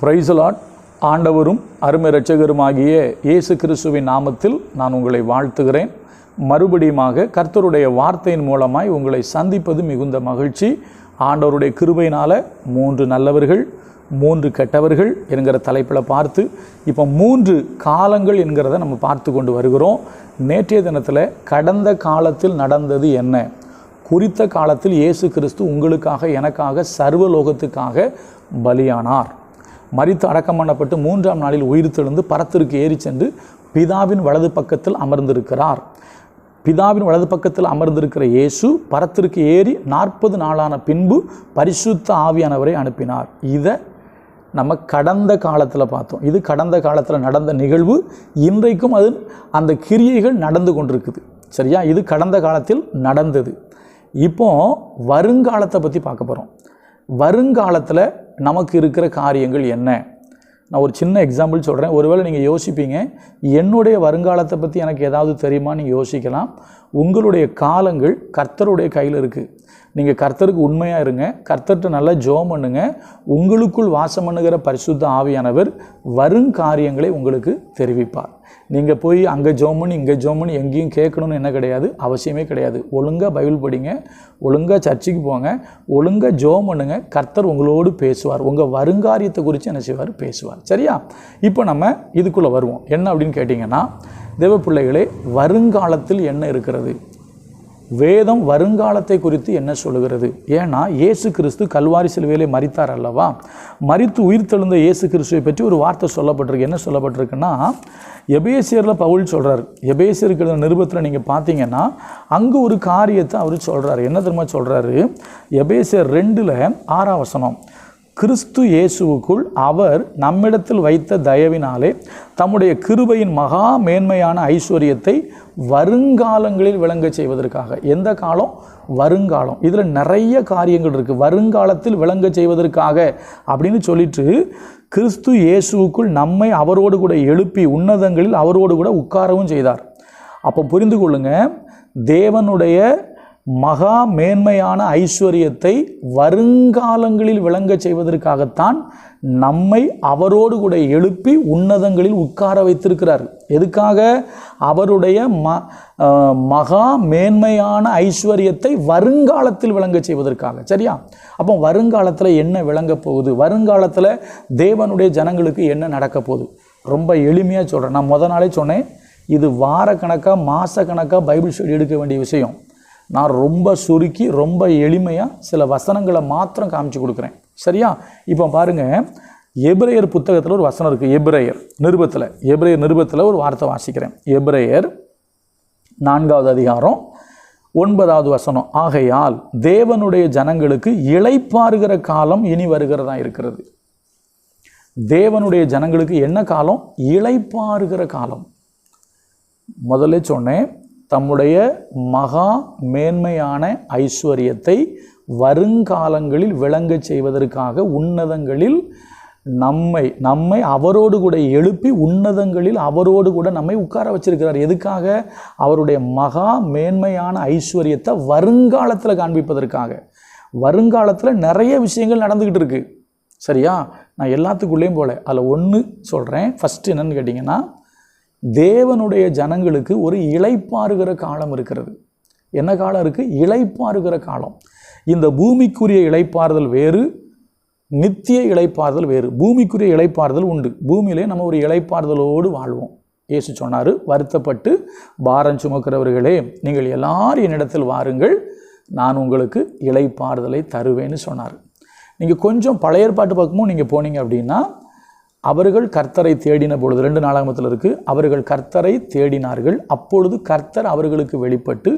பிரைசலாட் ஆண்டவரும் அருமை ரட்சகருமாகிய இயேசு கிறிஸ்துவின் நாமத்தில் நான் உங்களை வாழ்த்துகிறேன். மறுபடியுமாக கர்த்தருடைய வார்த்தையின் மூலமாய் உங்களை சந்திப்பது மிகுந்த மகிழ்ச்சி. ஆண்டவருடைய கிருபையினால் மூன்று நல்லவர்கள் மூன்று கெட்டவர்கள் என்கிற தலைப்பில் பார்த்து இப்போ மூன்று காலங்கள் என்கிறத நம்ம பார்த்து கொண்டு வருகிறோம். நேற்றைய தினத்தில் கடந்த காலத்தில் நடந்தது என்ன? குறித்த காலத்தில் இயேசு கிறிஸ்து உங்களுக்காக எனக்காக சர்வலோகத்துக்காக பலியானார். மரித்து அடக்கம் பண்ணப்பட்டு மூன்றாம் நாளில் உயிர் தெழுந்து பரத்திற்கு ஏறி சென்று பிதாவின் வலது பக்கத்தில் அமர்ந்திருக்கிறார். பிதாவின் வலது பக்கத்தில் அமர்ந்திருக்கிற இயேசு பரத்திற்கு ஏறி நாற்பது நாளான பின்பு பரிசுத்த ஆவியானவரை அனுப்பினார். இதை நம்ம கடந்த காலத்தில் பார்த்தோம். இது கடந்த காலத்தில் நடந்த நிகழ்வு. இன்றைக்கும் அது அந்த கிரியைகள் நடந்து கொண்டிருக்குது. சரியா? இது கடந்த காலத்தில் நடந்தது. இப்போ வருங்காலத்தை பற்றி பார்க்க போகிறோம் வருங்காலத்தில் நமக்கு இருக்கிற காரியங்கள் என்ன? நான் ஒரு சின்ன எக்ஸாம்பிள் சொல்கிறேன் ஒருவேளை நீங்கள் யோசிப்பீங்க என்னுடைய வருங்காலத்தை பற்றி எனக்கு ஏதாவது தெரியுமா? நீங்கள் யோசிக்கலாம். உங்களுடைய காலங்கள் கர்த்தருடைய கையில் இருக்குது நீங்கள் கர்த்தருக்கு உண்மையாக இருங்க. கர்த்தர்கிட்ட நல்லா ஜோம் பண்ணுங்க. உங்களுக்குள் வாசம் பண்ணுகிற பரிசுத்த ஆவியானவர் வருங்காரியங்களை உங்களுக்கு தெரிவிப்பார். நீங்கள் போய் அங்கே ஜோம் பண்ணி இங்கே ஜோம் பண்ணி எங்கேயும் கேட்கணும்னு என்ன கிடையாது. அவசியமே கிடையாது. ஒழுங்காக பைபிள் படிங்க. ஒழுங்காக சர்ச்சுக்கு போங்க. ஒழுங்காக ஜோம் பண்ணுங்க. கர்த்தர் உங்களோடு பேசுவார். உங்கள் வருங்காரியத்தை குறித்து என்ன செய்வார்? பேசுவார். சரியா? இப்போ நம்ம இதுக்குள்ளே வருவோம். என்ன அப்படின்னு கேட்டிங்கன்னா தேவ பிள்ளைகளே வருங்காலத்தில் என்ன இருக்கிறது? வேதம் வருங்காலத்தை குறித்து என்ன சொல்லுகிறது? ஏன்னா இயேசு கிறிஸ்து கல்வாரி சிலுவையிலே மறித்தார் அல்லவா? மறித்து உயிர் தெழுந்த இயேசு கிறிஸ்துவை பற்றி ஒரு வார்த்தை சொல்லப்பட்டிருக்கு. என்ன சொல்லப்பட்டிருக்குன்னா எபேசியரில் பவுல் சொல்கிறார் எபேசியருக்கு நிருபத்தில் நீங்கள் பார்த்தீங்கன்னா அங்கே ஒரு காரியத்தை அவர் சொல்கிறார் என்ன தெரியுமா சொல்கிறாரு எபேசியர் ரெண்டில் ஆறாவசனம் வசனம் கிறிஸ்து இயேசுவுக்குள் அவர் நம்மிடத்தில் வைத்த தயவினாலே தம்முடைய கிருபையின் மகா மேன்மையான ஐஸ்வர்யத்தை வருங்காலங்களில் விளங்க செய்வதற்காக. எந்த காலம்? வருங்காலம். இதில் நிறைய காரியங்கள் இருக்குது வருங்காலத்தில் விளங்க செய்வதற்காக அப்படின்னு சொல்லிட்டு கிறிஸ்து இயேசுவுக்குள் நம்மை அவரோடு கூட எழுப்பி உன்னதங்களில் அவரோடு கூட உட்காரவும் செய்தார். அப்போ புரிந்து கொள்ளுங்க தேவனுடைய மகா மேன்மையான ஐஸ்வர்யத்தை வருங்காலங்களில் விளங்க செய்வதற்காகத்தான் நம்மை அவரோடு கூட எழுப்பி உன்னதங்களில் உட்கார வைத்திருக்கிறார். எதுக்காக? அவருடைய ம மகா மேன்மையான ஐஸ்வர்யத்தை வருங்காலத்தில் விளங்க செய்வதற்காக. சரியா? அப்போ வருங்காலத்தில் என்ன விளங்க போகுது? வருங்காலத்தில் தேவனுடைய ஜனங்களுக்கு என்ன நடக்க போகுது? ரொம்ப எளிமையாக சொல்கிறேன் நான் முத நாளே சொன்னேன் இது வாரக்கணக்காக மாதக்கணக்காக பைபிள் ஸ்டடி எடுக்க வேண்டிய விஷயம். நான் ரொம்ப சுருக்கி ரொம்ப எளிமையாக சில வசனங்களை மாத்திரம் காமிச்சு கொடுக்குறேன். சரியா? இப்போ பாருங்கள் எப்ரேயர் புத்தகத்தில் ஒரு வசனம் இருக்குது எப்ரேயர் நிருபத்தில். எப்ரேயர் நிருபத்தில் ஒரு வார்த்தை வாசிக்கிறேன். எப்ரேயர் நான்காவது அதிகாரம் ஒன்பதாவது வசனம். ஆகையால் தேவனுடைய ஜனங்களுக்கு இழைப்பாருகிற காலம் இனி வருகிறதா இருக்கிறது. தேவனுடைய ஜனங்களுக்கு என்ன காலம்? இழைப்பாருகிற காலம். முதல்ல சொன்னேன் தம்முடைய மகா மேன்மையான ஐஸ்வர்யத்தை வருங்காலங்களில் விளங்கச் செய்வதற்காக உன்னதங்களில் நம்மை நம்மை அவரோடு கூட எழுப்பி உன்னதங்களில் அவரோடு கூட நம்மை உட்கார வச்சிருக்கிறார். எதுக்காக? அவருடைய மகா மேன்மையான ஐஸ்வர்யத்தை வருங்காலத்தில் காண்பிப்பதற்காக. வருங்காலத்தில் நிறைய விஷயங்கள் நடந்துக்கிட்டு இருக்குது சரியா? நான் எல்லாத்துக்குள்ளேயும் போல. அதில் ஒன்று சொல்கிறேன் ஃபஸ்ட்டு என்னென்னு கேட்டிங்கன்னா தேவனுடைய ஜனங்களுக்கு ஒரு இழைப்பாருகிற காலம் இருக்கிறது. என்ன காலம் இருக்குது இழைப்பாருகிற காலம். இந்த பூமிக்குரிய இழைப்பாறுதல் வேறு நித்திய இழைப்பாறுதல் வேறு. பூமிக்குரிய இழைப்பாறுதல் உண்டு. பூமியிலே நம்ம ஒரு இழைப்பாறுதலோடு வாழ்வோம். இயேசு சொன்னார் வருத்தப்பட்டு பாரம் சுமக்கிறவர்களே நீங்கள் எல்லாரும் என்னிடத்தில் வாருங்கள். நான் உங்களுக்கு இளைப்பாறுதலை தருவேன்னு சொன்னார். நீங்கள் கொஞ்சம் பழைய ஏற்பாட்டு பக்கமும் நீங்கள் போனீங்க அப்படின்னா அவர்கள் கர்த்தரை தேடின பொழுது ரெண்டு நாளாகமத்தில் இருக்குது அவர்கள் கர்த்தரை தேடினார்கள். அப்பொழுது கர்த்தர் அவர்களுக்கு வெளிப்பட்டு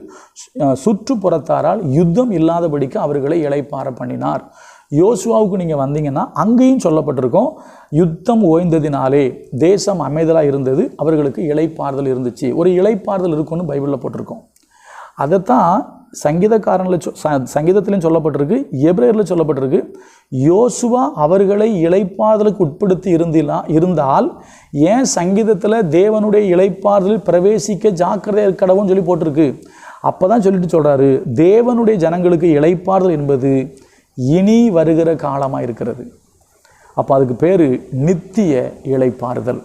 சுற்றுப்புறத்தாரால் யுத்தம் இல்லாதபடிக்கு அவர்களை இளைப்பார பண்ணினார். யோசுவாவுக்கு நீங்கள் வந்தீங்கன்னா அங்கேயும் சொல்லப்பட்டிருக்கோம் யுத்தம் ஓய்ந்ததினாலே தேசம் அமைதலாக இருந்தது அவர்களுக்கு இளைப்பாறுதல் இருந்துச்சு. ஒரு இளைப்பாறுதல் இருக்கும்னு பைபிளில் போட்டிருக்கோம். அதைத்தான் சங்கீதக்காரனில் சொ சங்கீதத்திலையும் சொல்லப்பட்டிருக்கு எப்ரேரில் சொல்லப்பட்டிருக்கு யோசுவா அவர்களை இளைப்பாறுதலுக்கு உட்படுத்தி இருந்திலா இருந்தால் ஏன் சங்கீதத்தில் தேவனுடைய இளைப்பாறுதலில் பிரவேசிக்க ஜாக்கிரதையாக கடவுன்னு சொல்லி போட்டிருக்கு? அப்போ தான் சொல்லிட்டு சொல்கிறாரு தேவனுடைய ஜனங்களுக்கு இளைப்பாறுதல் என்பது இனி வருகிற காலமாக இருக்கிறது. அப்போ அதுக்கு பேர் நித்திய இளைப்பாறுதல்.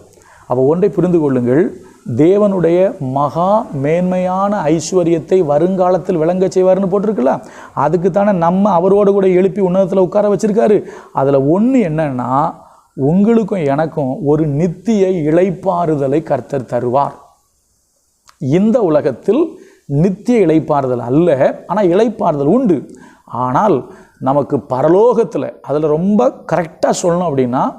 அப்போ ஒன்றை புரிந்து கொள்ளுங்கள் தேவனுடைய மகா மேன்மையான ஐஸ்வர்யத்தை வருங்காலத்தில் விளங்க செய்வார்னு போட்டிருக்குல்ல? அதுக்கு தானே நம்ம அவரோட கூட எழுப்பி உன்னதத்தில் உட்கார வச்சுருக்காரு. அதில் ஒன்று என்னன்னா உங்களுக்கும் எனக்கும் ஒரு நித்திய இழைப்பாறுதலை கர்த்தர் தருவார். இந்த உலகத்தில் நித்திய இளைப்பாறுதல் அல்ல ஆனால் இழைப்பாறுதல் உண்டு. ஆனால் நமக்கு பரலோகத்தில் அதில் ரொம்ப கரெக்டாக சொல்லணும் அப்படின்னா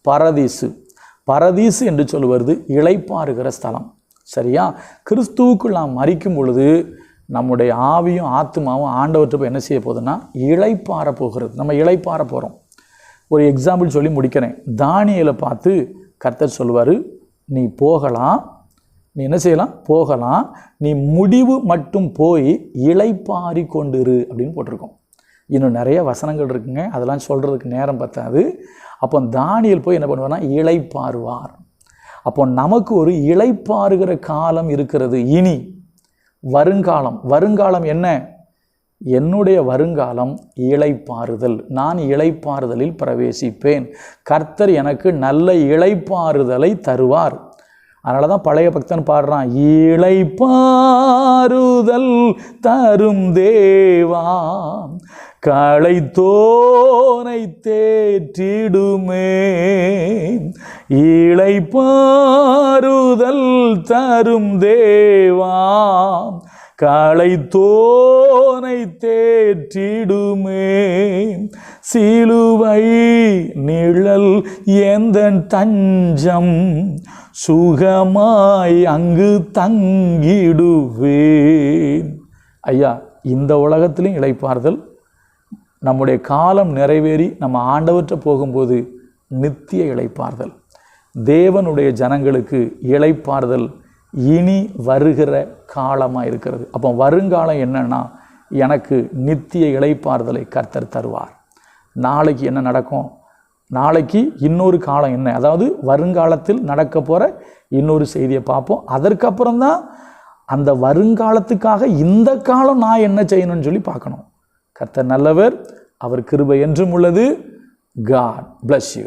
பரதீசு. பரதீசு என்று சொல்லுவது இழைப்பாருகிற ஸ்தலம். சரியா? கிறிஸ்துவுக்குள் நாம் மறிக்கும் பொழுது நம்முடைய ஆவியும் ஆத்மாவும் ஆண்டவர்கிட்ட போய் என்ன செய்ய போகுதுன்னா இழைப்பார போகிறது. நம்ம இழைப்பார போகிறோம் ஒரு எக்ஸாம்பிள் சொல்லி முடிக்கிறேன். தானியலை பார்த்து கர்த்தர் சொல்லுவார் நீ போகலாம். நீ என்ன செய்யலாம்? போகலாம். நீ முடிவு மட்டும் போய் இழைப்பாரி கொண்டிரு. அப்படின்னு போட்டிருக்கோம். இன்னும் நிறைய வசனங்கள் இருக்குங்க. அதெல்லாம் சொல்கிறதுக்கு நேரம் பத்தாது. அப்போ தானியல் போய் என்ன பண்ணுவார்னா இழைப்பாருவார் அப்போ நமக்கு ஒரு இழைப்பாருகிற காலம் இருக்கிறது. இனி வருங்காலம். வருங்காலம் என்ன? என்னுடைய வருங்காலம் இழைப்பாறுதல் நான் இழைப்பாறுதலில் பிரவேசிப்பேன். கர்த்தர் எனக்கு நல்ல இழைப்பாறுதலை தருவார். அதனால தான் பழைய பக்தன் பாடுறான் இழைப்பா இளைப்பாறுதல் தரும் தேவா. களை தோனை தேற்றிடுமே. இழை இளைப்பாறுதல் தரும் தேவா. களை தோனை தேற்றிடுமே. சிலுவை நிழல் எந்த தஞ்சம் சுகமாய் அங்கு தங்கிடுவேன். ஐயா இந்த உலகத்திலும் இழைப்பார்தல் நம்முடைய காலம் நிறைவேறி நம்ம ஆண்டவற்ற போகும்போது நித்திய இழைப்பார்தல் தேவனுடைய ஜனங்களுக்கு இழைப்பார்தல் இனி வருகிற காலமாக இருக்கிறது. அப்போ வருங்காலம் என்னன்னா எனக்கு நித்திய இளைப்பாறுதலை கர்த்தர் தருவார். நாளைக்கு என்ன நடக்கும்? நாளைக்கு இன்னொரு காலம் என்ன? அதாவது வருங்காலத்தில் நடக்க போகிற இன்னொரு செய்தியை பார்ப்போம். அதற்கப்புறம் தான் அந்த வருங்காலத்துக்காக இந்த காலம் நான் என்ன செய்யணும்னு சொல்லி பார்க்கணும். கர்த்தர் நல்லவர் அவர் கிருபை என்றும் உள்ளது. God bless you